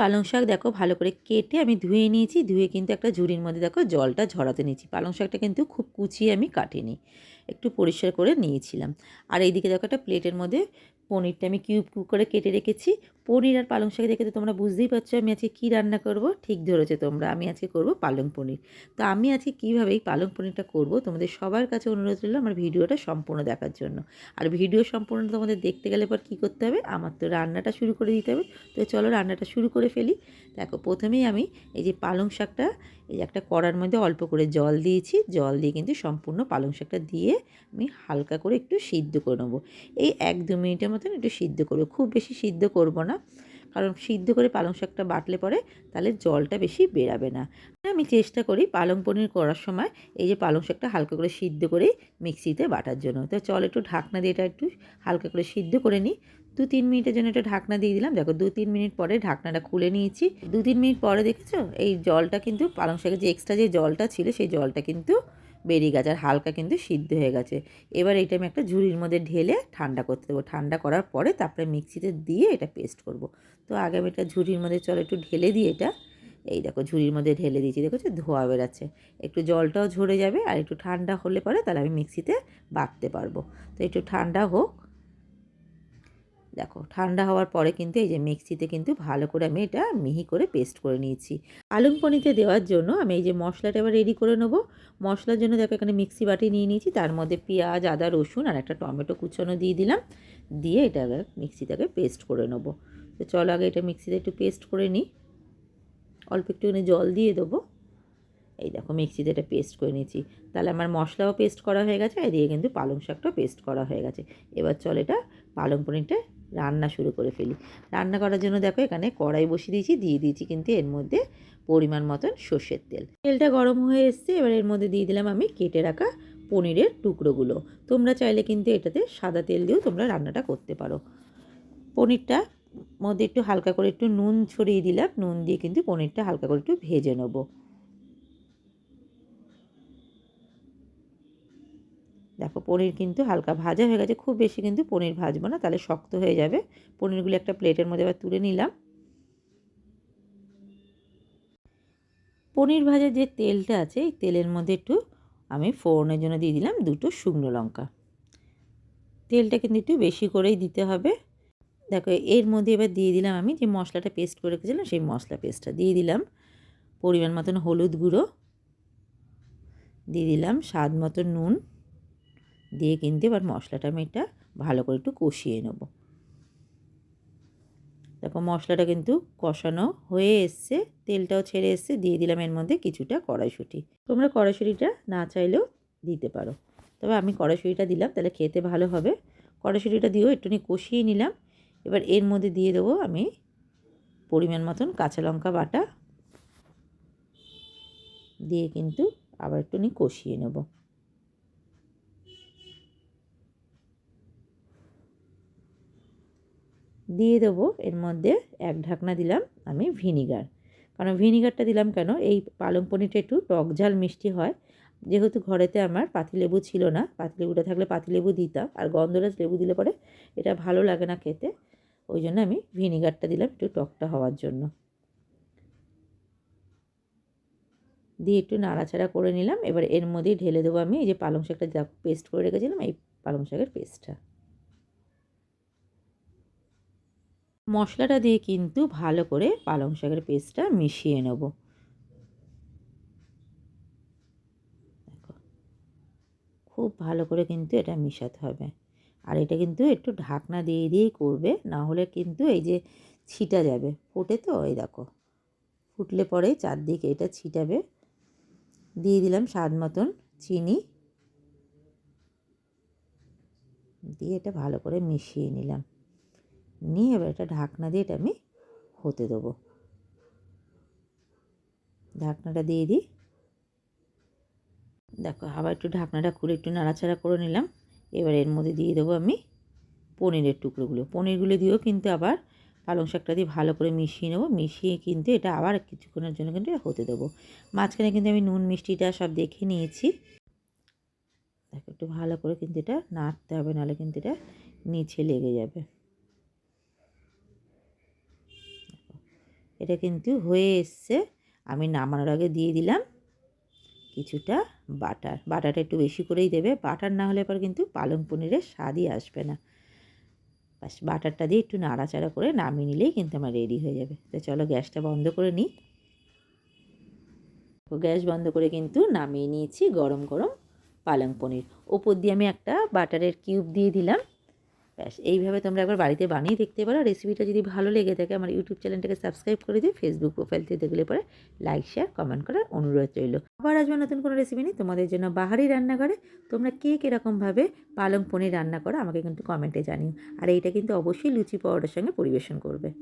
পালং শাক দেখো ভালো করে কেটে আমি ধুয়ে নিয়েছি, ধুয়ে কিন্তু একটা ঝুড়ির মধ্যে দেখো জলটা ঝরাতে নিয়েছি। পালং শাকটা কিন্তু খুব কুচিয়ে আমি কাটিনি, একটু পরিষ্কার করে নিয়েছিলাম। আর এইদিকে দেখো একটা প্লেটের মধ্যে পনিরটা আমি কিউব কিউব করে কেটে রেখেছি। পনির আর পালং শাক দেখে তো তোমরা বুঝতেই পারছ আমি আজকে কী রান্না করব। ঠিক ধরেছো তোমরা, আমি আজকে করব পালং পনির। তো আমি আজকে কীভাবে এই পালং পনিরটা করব তোমাদের সবার কাছে অনুরোধ রইল আমার ভিডিওটা সম্পূর্ণ দেখার জন্য। আর ভিডিও সম্পূর্ণ তোমাদের দেখতে গেলে পর কী করতে হবে? আমার তো রান্নাটা শুরু করে দিতে হবে। তো চলো রান্নাটা শুরু করে ফেলি। দেখো প্রথমেই আমি এই যে পালং শাকটা, এই একটা কড়ার মধ্যে অল্প করে জল দিয়েছি। জল দিয়ে কিন্তু সম্পূর্ণ পালং শাকটা দিয়ে আমি হালকা করে একটু সিদ্ধ করে নেব। এই এক দু মিনিটের মতন একটু সিদ্ধ করব। খুব বেশি সিদ্ধ করব না, কারণ সিদ্ধ করে পালং শাকটা বাটলে পরে তাহলে জলটা বেশি বেরাবে না। আমি চেষ্টা করি পালং পনির করার সময় এই যে পালং শাকটা হালকা করে সিদ্ধ করে মিক্সিতে বাটার জন্য। তো চল একটু ঢাকনা দিয়ে এটা একটু হালকা করে সিদ্ধ করে নিই। দু তিন মিনিটের জন্য একটা ঢাকনা দিয়ে দিলাম। দেখো দু তিন মিনিট পরে ঢাকনাটা খুলে নিয়েছি। দু তিন মিনিট পরে দেখেছ? এই জলটা কিন্তু পালং শাকের যে এক্সট্রা যে জলটা ছিল সেই জলটা কিন্তু বেরিয়ে গেছে আর হালকা কিন্তু সিদ্ধ হয়ে গেছে। এবার এটা আমি একটা ঝুড়ির মধ্যে ঢেলে ঠান্ডা করতে দেবো। ঠান্ডা করার পরে তারপরে মিক্সিতে দিয়ে এটা পেস্ট করব। তো আগে আমি এটা ঝুড়ির মধ্যে চলো একটু ঢেলে দিই এটা। এই দেখো ঝুড়ির মধ্যে ঢেলে দিয়েছি। দেখো যে ধোয়া বেরাচ্ছে। একটু জলটাও ঝরে যাবে আর একটু ঠান্ডা হলে পরে তাহলে আমি মিক্সিতে বাটতে পারব। তো একটু ঠান্ডা হোক দেখো, ঠান্ডা হওয়ার পরে কিন্তু এই যে মিক্সিতে কিন্তু ভালো করে আমি এটা মিহি করে পেস্ট করে নিয়েছি। পালং পনিতে দেওয়ার জন্য আমি এই যে মশলাটা এবার রেডি করে নেব। মশলার জন্য দেখো এখানে মিক্সি বাটি নিয়ে নিয়েছি, তার মধ্যে পেঁয়াজ, আদা, রসুন আর একটা টমেটো কুচানো দিয়ে দিলাম। দিয়ে এটা মিক্সিটাকে পেস্ট করে নেব। তো চলো আগে এটা মিক্সিতে একটু পেস্ট করে নিই। অল্প একটুখানি জল দিয়ে দেবো। এই দেখো মিক্সিতে এটা পেস্ট করে নিয়েছি। তাহলে আমার মশলাও পেস্ট করা হয়ে গেছে এদিকে কিন্তু পালং শাকটাও পেস্ট করা হয়ে গেছে। এবার চল এটা পালং পনিরটা রান্না শুরু করে ফেলি। রান্না করার জন্য দেখো এখানে কড়াই বসিয়ে দিয়েছি, দিয়ে দিয়েছি কিন্তু এর মধ্যে পরিমাণ মতন সর্ষের তেল। তেলটা গরম হয়ে এসছে, এবার এর মধ্যে দিয়ে দিলাম আমি কেটে রাখা পনিরের টুকরোগুলো। তোমরা চাইলে কিন্তু এটাতে সাদা তেল দিয়েও তোমরা রান্নাটা করতে পারো। পনিরটা মধ্যে একটু হালকা করে একটু নুন ছড়িয়ে দিলাম, নুন দিয়ে কিন্তু পনিরটা হালকা করে একটু ভেজে নেব। দেখো পনির কিন্তু হালকা ভাজা হয়ে গেছে, খুব বেশি কিন্তু পনির ভাজবো না, তাহলে শক্ত হয়ে যাবে। পনিরগুলো একটা প্লেটের মধ্যে আবার তুলে নিলাম। পনির ভাজার যে তেলটা আছে, এই তেলের মধ্যে একটু আমি ফোড়নের জন্য দিয়ে দিলাম দুটো শুকনো লঙ্কা। তেলটা কিন্তু একটু বেশি করেই দিতে হবে। দেখো, এর মধ্যে এবার দিয়ে দিলাম আমি যে মশলাটা পেস্ট করে রেখেছিলাম, সেই মশলা পেস্টটা দিয়ে দিলাম। পরিমাণ মতন হলুদ গুঁড়ো, দিয়ে দিলাম স্বাদ মতো নুন। দিয়ে কিন্তু এবার মশলাটা আমি এটা ভালো করে একটু কষিয়ে নেব। দেখো মশলাটা কিন্তু কষানো হয়ে এসছে, তেলটাও ছেড়ে এসছে, দিয়ে দিলাম এর মধ্যে কিছুটা কড়াইশুঁটি। তোমরা কড়াইশুঁটিটা না চাইলেও দিতে পারো। তবে আমি কড়াইশুঁটিটা দিলাম, তাহলে খেতে ভালো হবে। কড়াইশুঁটিটা দিয়েও একটুখানি কষিয়ে নিলাম। এবার এর মধ্যে দিয়ে দেবো আমি পরিমাণ মতন কাঁচা লঙ্কা বাটা। দিয়ে কিন্তু আবার একটুখানি কষিয়ে নেব। দিয়ে দেবো। এর মধ্যে এক ঢাকনা দিলাম আমি ভিনিগার। কারণ ভিনিগারটা দিলাম কেন? এই পালং পনিরটা একটু টক ঝাল মিষ্টি হয়। যেহেতু ঘরেতে আমার পাতিলেবু ছিল না, পাতিলেবুটা থাকলে পাতিলেবু দিতাম। আর গন্ধরাজ লেবু দিলে পরে এটা ভালো লাগে না খেতে। ওই জন্য আমি ভিনিগারটা দিলাম একটু টকটা হওয়ার জন্য। দিয়ে একটু নাড়াচাড়া করে নিলাম। এবার এর মধ্যেই ঢেলে দেবো আমি। এই যে পালং শাকটা যা পেস্ট করে রেখেছিলাম, এই পালং শাকের পেস্টটা মশলাটা দিয়ে কিন্তু ভালো করে পালং শাকের পেস্টটা মিশিয়ে নেব। খুব ভালো করে কিন্তু এটা মিশাতে হবে। আর এটা কিন্তু একটু ঢাকনা দিয়ে দিয়েই করবে, না হলে কিন্তু এই যে ছিটা যাবে। ফুটে তো, এই দেখো। ফুটলে পরে চারদিকে এটা ছিটাবে। দিয়ে দিলাম স্বাদ মতন চিনি। দিয়ে এটা ভালো করে মিশিয়ে নিলাম। নিয়ে এবার এটা ঢাকনা দিয়ে এটা আমি হতে দেবো। ঢাকনাটা দিয়ে দিই। দেখো, আবার একটু ঢাকনাটা খুলে একটু নাড়াচাড়া করে নিলাম। এবার এর মধ্যে দিয়ে দেবো আমি পনিরের টুকরোগুলো। পনিরগুলো দিয়েও কিন্তু আবার পালং শাকটা দিয়ে ভালো করে মিশিয়ে নেব। মিশিয়ে কিন্তু এটা আবার কিছুক্ষণের জন্য কিন্তু হতে দেবো। মাঝখানে কিন্তু আমি নুন, মিষ্টিটা সব দেখে নিয়েছি। দেখো, একটু ভালো করে কিন্তু এটা নাড়তে হবে, নাহলে কিন্তু এটা নিচে লেগে যাবে। এটা কিন্তু হয়ে এসছে। আমি নামানোর আগে দিয়ে দিলাম কিছুটা বাটার। বাটারটা একটু বেশি করেই দেবে। বাটার না হলে পর কিন্তু পালং পনিরের স্বাদই আসবে না। বাস বাটারটা দিয়ে একটু নাড়াচাড়া করে নামিয়ে নিলেই কিন্তু আমার রেডি হয়ে যাবে। তো চলো গ্যাসটা বন্ধ করে নিই। গ্যাস বন্ধ করে কিন্তু নামিয়ে নিয়েছি গরম গরম পালং পনির। ওপর দিয়ে আমি একটা বাটারের কিউব দিয়ে দিলাম। ব্যাস, এইভাবে তোমরা একবার বাড়িতে বানিয়ে দেখতে পারো। রেসিপিটা যদি ভালো লেগে থাকে, আমার ইউটিউব চ্যানেলটাকে সাবস্ক্রাইব করে দিও ফেসবুক প্রোফাইল থেকে দেখলে পরে লাইক শেয়ার কমেন্ট করার অনুরোধ রইল। আবার আসবে নতুন কোনো রেসিপি নেই তোমাদের জন্য বাহারি রান্নাঘরে। তোমরা কে কীরকমভাবে পালং পনির রান্না করো, আমাকে কিন্তু কমেন্টে জানিও। আর এইটা কিন্তু অবশ্যই লুচি পাউডার সঙ্গে পরিবেশন করবে।